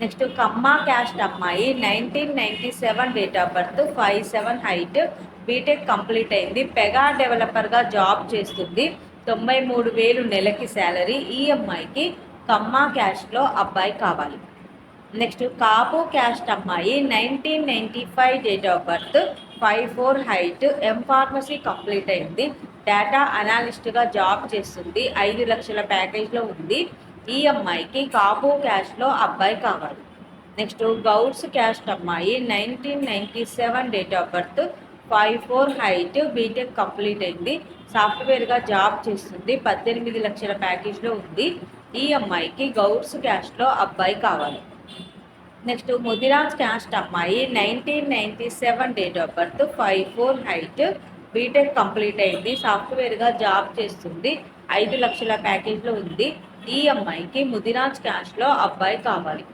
Next Kamma caste అమ్మాయి nineteen ninety seven date of birth five seven height BTech complete అయింది Pega డెవలపర్గా job చేస్తుంది తొంభై మూడు వేలు నెలకి శాలరీ ఈ అమ్మాయికి కమ్మా క్యాస్ట్లో అబ్బాయి కావాలి. నెక్స్ట్ కాపు క్యాస్ట్ అమ్మాయి nineteen ninety five date of birth five four height M pharmacy complete అయింది డేటా అనాలిస్ట్గా జాబ్ చేస్తుంది ఐదు లక్షల ప్యాకేజ్లో ఉంది ఈ అమ్మాయికి కాపు క్యాస్ట్లో అబ్బాయి కావాలి. నెక్స్ట్ గౌడ్స్ క్యాస్ట్ అమ్మాయి nineteen ninety seven date of birth five four height BTech complete అయింది. సాఫ్ట్వేర్గా జాబ్ చేస్తుంది. పద్దెనిమిది లక్షల ప్యాకేజ్లో ఉంది. ఈ అమ్మాయికి గౌడ్స్ క్యాస్ట్లో అబ్బాయి కావాలి. నెక్స్ట్ ముదిరాజ్ క్యాస్ట్ అమ్మాయి nineteen ninety seven date of birth five four height BTech complete అయింది. సాఫ్ట్వేర్గా జాబ్ చేస్తుంది. ఐదు లక్షల ప్యాకేజ్లో ఉంది. ఈ అమ్మాయికి ముదిరాజ్ క్యాష్లో అబ్బాయి కావాలి.